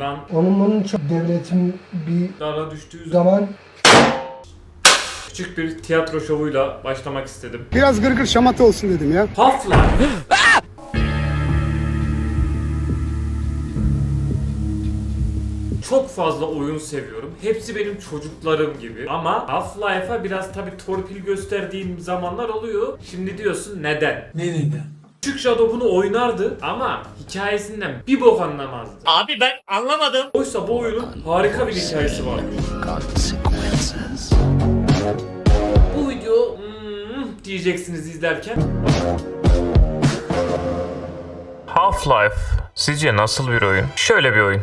Lan Onun bunun çok devletin bir dara düştüğü zaman zaman küçük bir tiyatro şovuyla başlamak istedim. Biraz gırgır şamata olsun dedim ya. Half-Life. Çok fazla oyun seviyorum. Hepsi benim çocuklarım gibi. Ama Half-Life'a biraz tabi torpil gösterdiğim zamanlar oluyor. Şimdi diyorsun neden? Neden? Küçük Shadow bunu oynardı ama hikayesinden bir bok anlamazdı. Abi ben anlamadım. Oysa bu oyunun harika bir hikayesi var. Bu video hmm, diyeceksiniz izlerken. Half-Life sizce nasıl bir oyun? Şöyle bir oyun.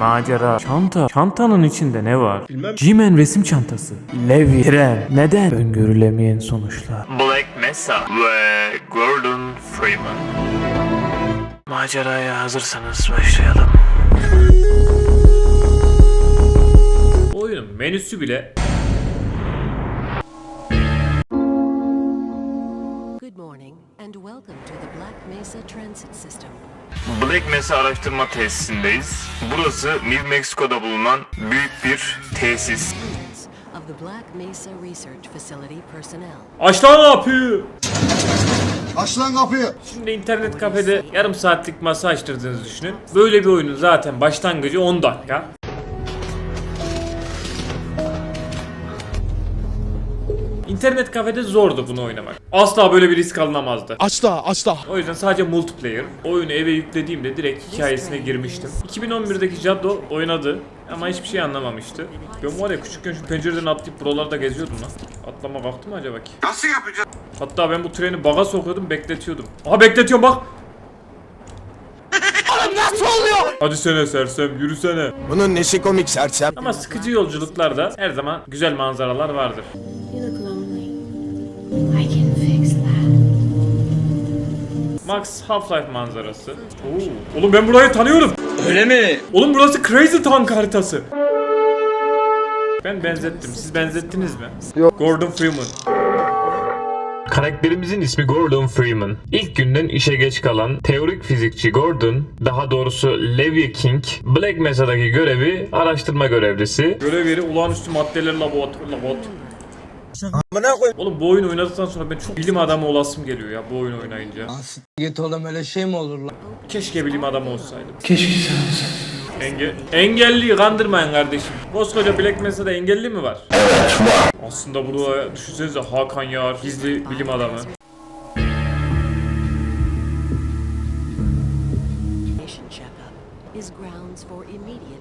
Macera, çanta. Çantanın içinde ne var? Bilmem. G-Man resim çantası. Levi, tren. Neden? Öngörülemeyen sonuçlar. Black Mesa ve Gordon Freeman. Maceraya hazırsanız başlayalım. Oyunun menüsü bile Good morning and welcome to the Black Mesa Transit System. Black Mesa araştırma tesisindeyiz. Burası New Mexico'da bulunan büyük bir tesis. Of the Black Mesa Research Facility personnel. Aç lan kapıyı. Aç lan kapıyı. Şimdi internet kafede yarım saatlik masa açtırdığınızı düşünün. Böyle bir oyunun zaten başlangıcı 10 dakika. İnternet kafede zordu bunu oynamak. Asla böyle bir risk alınamazdı. Asla asla. O yüzden sadece multiplayer. Oyunu eve yüklediğimde direkt hikayesine girmiştim. 2011'deki Jaddo oynadı ama hiçbir şey anlamamıştı. Ben var ya küçükken şu pencereden atlayıp buralarda geziyordum lan. Atlama kalktı mı acaba ki? Nasıl yapacağız? Hatta ben bu treni baga sokuyordum bekletiyordum. Aha bekletiyorum bak. Oğlum nasıl oluyor? Hadi sene sersem yürüsene. Bunun nesi komik sersem? Ama sıkıcı yolculuklarda her zaman güzel manzaralar vardır. You look lonely. I can fix that. Max Half-Life manzarası. Oo. Oğlum ben burayı tanıyorum. Öyle mi? Oğlum burası Crazy Town haritası. Ben benzettim. Siz benzettiniz mi? Yok. Gordon Freeman. Karakterimizin ismi Gordon Freeman. İlk günden işe geç kalan teorik fizikçi Gordon, daha doğrusu Levi King, Black Mesa'daki görevi araştırma görevlisi. Görev yeri olağanüstü maddeler laboratuvar. laboratuvar. Oğlum bu oyunu oynadıktan sonra ben çok bilim adamı olasım geliyor ya bu oyunu oynayınca. Git oğlum öyle şey mi olur lan? Keşke bilim adamı olsaydım. Keşke sen olsaydın. Enge engelliyi kandırmayın kardeşim. Koskoca Black Mesa'da engelli mi var? Evet var. Aslında burada düşünsenize Hakan Yar, gizli bilim adamı.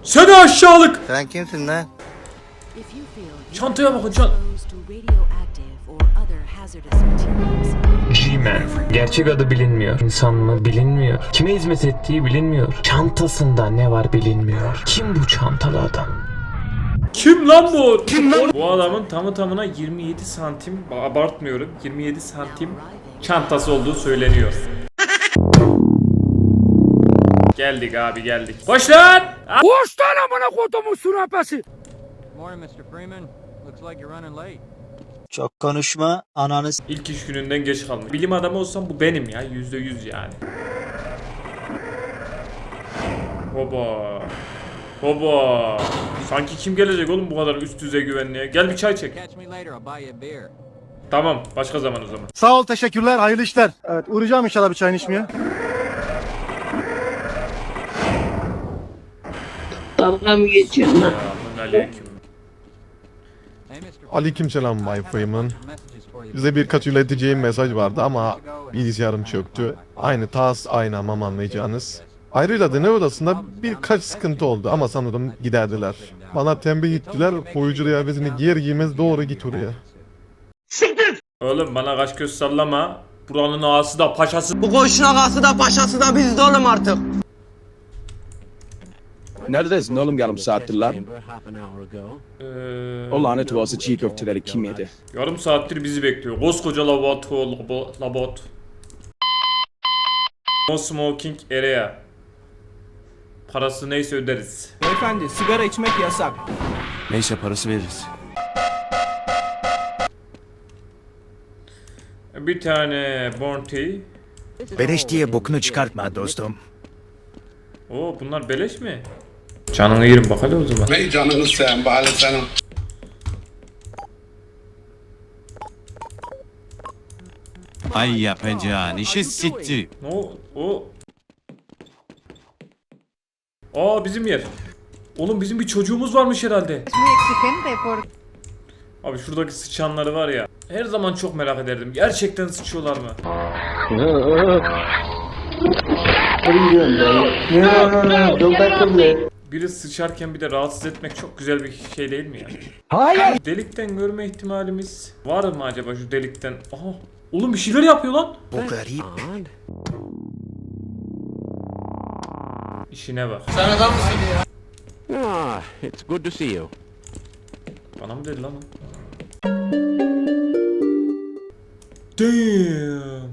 Seni aşağılık! Sen kimsin lan? Çantaya bakın çant. G-Man. Gerçek adı bilinmiyor. İnsan mı bilinmiyor. Kime hizmet ettiği bilinmiyor. Çantasında ne var bilinmiyor. Kim bu çantalı adam? Kim lan bu? Kim lan? Bu adamın tamı tamına 27 santim, abartmıyorum, 27 santim çantası olduğu söyleniyor. geldik abi geldik. Koş lan! Morning, Mr. Freeman. Looks like you're running late. Çok konuşma ananı s- İlk iş gününden geç kalmış. Bilim adamı olsam bu benim ya. Yüzde yüz yani. Hoba. Hoba. Sanki kim gelecek oğlum bu kadar üst düzey güvenliğe? Gel bir çay çek. Catch me later, I'll buy you a beer. Tamam. Başka zaman o zaman. Sağ ol teşekkürler hayırlı işler. Evet uğrayacağım inşallah bir çayını içmeye. Dalga mı geçiyorsun lan? Selamun aleyküm. Hey, Mr. Aleykümselam you. Bize birkaç ileteceğim mesaj vardı ama bilgisayarım çöktü. Aynı tas aynı hamam anlayacağınız. Ayrıca deney odasında birkaç sıkıntı oldu ama sanırım giderdiler. Bana tembih ettiler, koyucu rehavesini giyer giymez doğru git oraya. Oğlum bana kaş göz sallama. Buranın ağası da paşası. Bu koşun ağası da paşası da bizde oğlum artık. Neredesin oğlum yarım saattir lan? Ee, O lanet olası çiğ köfteleri kim yedi? yarım saattir bizi bekliyor. Koskoca laboratuvar, labo, labot. No smoking area. Parası neyse öderiz. Beyefendi sigara içmek yasak. Neyse parası veririz. Bir tane bounty. Beleş diye bokunu çıkartma dostum. Oo bunlar beleş mi? Canını yerim bak hadi o zaman. Ne canını sen bari senin. Ay yapacağın işi sitti. Ne o? O. Aa bizim yer. Oğlum bizim bir çocuğumuz varmış herhalde. Abi şuradaki sıçanları var ya. Her zaman çok merak ederdim. Gerçekten sıçıyorlar mı? Biri sıçarken bir de rahatsız etmek çok güzel bir şey değil mi ya? Hayır. Delikten görme ihtimalimiz var mı acaba şu delikten? Aha. Oğlum bir şeyler yapıyor lan. Odd. İşine bak. Ah, it's good to see you. Bana mı dedi lan o? Damn.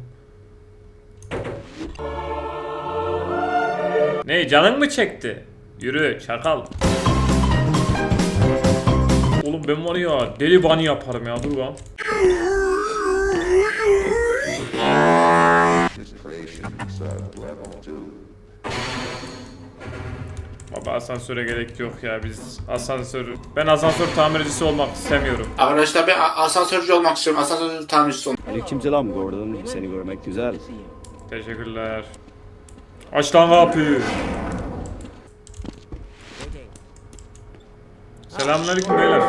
Ne canın mı çekti? Yürü çakal. Oğlum ben var ya deli bani yaparım ya dur lan. Baba asansöre gerek yok ya biz asansör ben asansör tamircisi olmak istemiyorum. Arkadaşlar ben asansörcü olmak istiyorum. Asansör tamircisi olmak. Aleykümselam Gordon. Seni görmek güzel. Teşekkürler. Aç lan kapıyı. Selamünaleyküm beyler.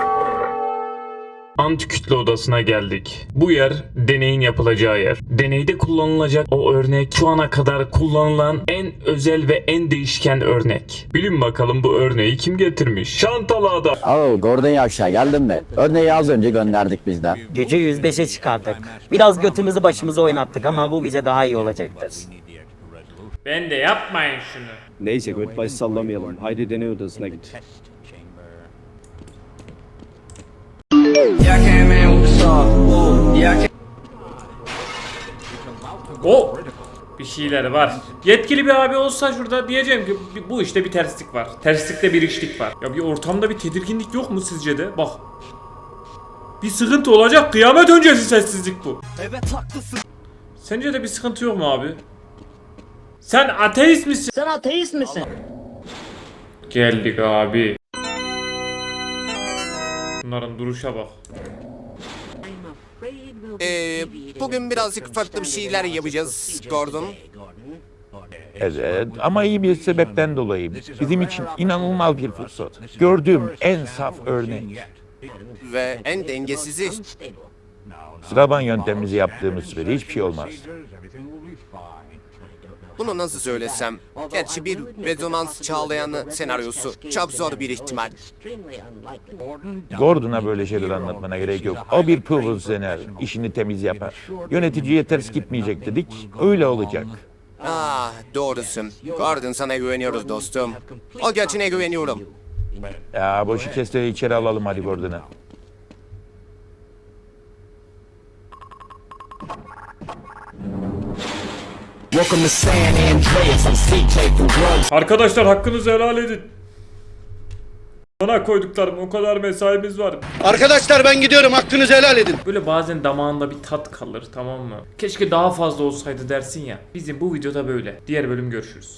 Antikütle odasına geldik. Bu yer deneyin yapılacağı yer. Deneyde kullanılacak o örnek şu ana kadar kullanılan en özel ve en değişken örnek. Bilin bakalım bu örneği kim getirmiş? Şantalı adam. Oo Gordon Yavşa geldin mi? Örneği az önce gönderdik bizden. Gece 105'e çıkardık. Biraz götümüzü başımıza oynattık ama bu bize daha iyi olacaktır. Ben de yapmayın şunu. Neyse göt baş sallamayalım. Haydi deney odasına git. O bir şeyler var. Yetkili bir abi olsa şurada diyeceğim ki "Bir- bu işte bir terslik var. Terslikte bir işlik var. Ya bir ortamda bir tedirginlik yok mu sizce de? Bak. Bir sıkıntı olacak. Kıyamet öncesi sessizlik bu. Evet haklısın. Sence de bir sıkıntı yok mu abi? Sen ateist misin? Sen ateist misin? Geldik abi. Bunların duruşa bak. Ee, bugün birazcık farklı bir şeyler yapacağız Gordon. Evet ama iyi bir sebepten dolayı. Bizim için inanılmaz bir fırsat. Gördüğüm en saf örnek. Ve en dengesizi. Sıraban yöntemimizi yaptığımız sürede hiçbir şey olmaz. Bunu nasıl söylesem? Gerçi bir rezonans çağlayanı senaryosu. Çok zor bir ihtimal. Gordon'a böyle şeyler anlatmana gerek yok. O bir profesyonel, işini temiz yapar. Yöneticiye ters gitmeyecek dedik, öyle olacak. Ah doğrusun. Gordon sana güveniyoruz dostum. O gerçeğine güveniyorum. Ya boşu kes de içeri alalım hadi Gordon'ı. Arkadaşlar hakkınızı helal edin. Bana koyduklarım o kadar mesaimiz var. Arkadaşlar ben gidiyorum hakkınızı helal edin. Böyle bazen damağında bir tat kalır tamam mı? Keşke daha fazla olsaydı dersin ya. Bizim bu videoda böyle. Diğer bölüm görüşürüz.